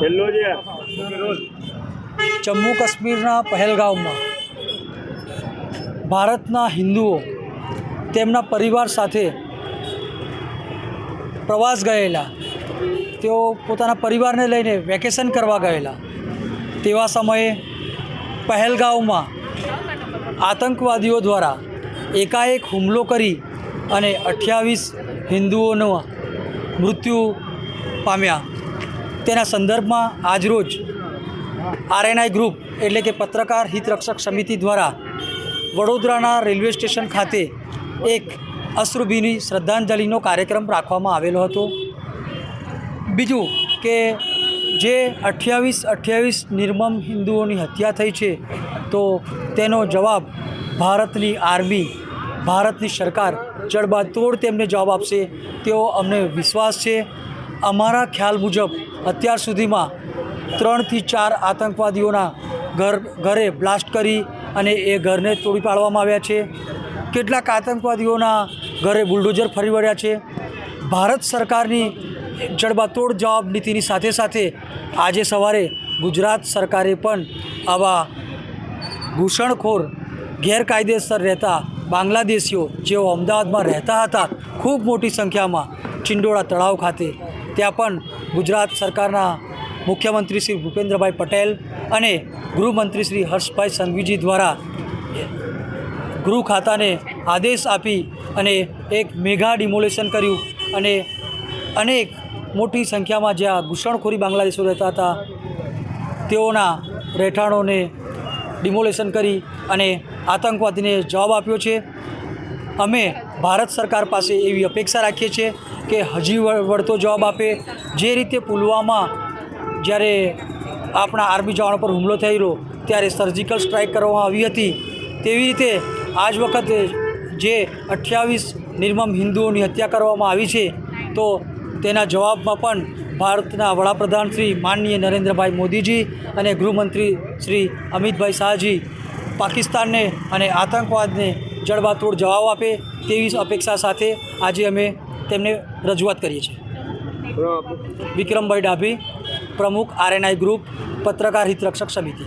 છેલ્લો છે જમ્મુ કાશ્મીરના પહેલગામમાં ભારતના હિન્દુઓ તેમના પરિવાર સાથે પ્રવાસ ગયેલા. તેઓ પોતાના પરિવારને લઈને વેકેશન કરવા ગયેલા. તેવા સમયે પહેલગાંવમાં આતંકવાદીઓ દ્વારા એકાએક હુમલો કરી અને અઠ્યાવીસ હિન્દુઓનું મૃત્યુ પામ્યા. તેના સંદર્ભમાં આજરોજ આરએનઆઈ ગ્રુપ એટલે કે પત્રકાર હિતરક્ષક સમિતિ દ્વારા વડોદરાના રેલવે સ્ટેશન ખાતે એક અશ્રુભીની શ્રદ્ધાંજલિનો કાર્યક્રમ રાખવામાં આવેલો હતો. બીજું કે જે અઠ્યાવીસ અઠ્યાવીસ નિર્મમ હિન્દુઓની હત્યા થઈ છે, તો તેનો જવાબ ભારતની આર્મી, ભારતની સરકાર જડબાતોડ તેમને જવાબ આપશે તેવો અમને વિશ્વાસ છે. અમારા ખ્યાલ મુજબ અત્યાર સુધીમાં ત્રણથી ચાર આતંકવાદીઓના ઘર, ઘરે બ્લાસ્ટ કરી અને એ ઘરને તોડી પાડવામાં આવ્યા છે. કેટલાક આતંકવાદીઓના ઘરે બુલડોઝર ફરી વળ્યા છે. ભારત સરકારની જડબાતોડ જવાબ નીતિની સાથે સાથે આજે સવારે ગુજરાત સરકારે પણ આવા ઘૂસણખોર, ગેરકાયદેસર રહેતા બાંગ્લાદેશીઓ જેઓ અમદાવાદમાં રહેતા હતા, ખૂબ મોટી સંખ્યામાં ચિંડોળા તળાવ ખાતે ત્યાં પણ ગુજરાત સરકારના મુખ્યમંત્રી શ્રી ભૂપેન્દ્રભાઈ પટેલ અને ગૃહમંત્રી શ્રી હર્ષભાઈ સંઘવીજી દ્વારા ગૃહ ખાતાને આદેશ આપી અને એક મેગા ડિમોલેશન કર્યું અને અનેક મોટી સંખ્યામાં જ્યાં ઘૂસણખોરી બાંગ્લાદેશો રહેતા હતા, તેઓના રહેઠાણોને ડિમોલેશન કરી અને આતંકવાદીને જવાબ આપ્યો છે. અમે ભારત સરકાર પાસે એવી અપેક્ષા રાખીએ છીએ કે હજી વળ- વળતો જવાબ આપે. જે રીતે પુલવામા જ્યારે આપણા આર્મી જવાનો પર હુમલો થયેલો, ત્યારે સર્જિકલ સ્ટ્રાઇક કરવામાં આવી હતી. તેવી રીતે આજ વખતે જે અઠ્યાવીસ નિર્મમ હિન્દુઓની હત્યા કરવામાં આવી છે, તો તેના જવાબમાં પણ ભારતના વડાપ્રધાન શ્રી માનનીય નરેન્દ્રભાઈ મોદીજી અને ગૃહમંત્રી શ્રી અમિતભાઈ શાહજી પાકિસ્તાનને અને આતંકવાદને જડબાતોડ જવાબ આપે. તેવી અપેક્ષા સાથે આજે અમે તેમને રજૂઆત કરીએ છીએ. વિક્રમભાઈ ડાભી પ્રમુખ આરએનઆઈ ગ્રુપ પત્રકાર હિતરક્ષક સમિતિ.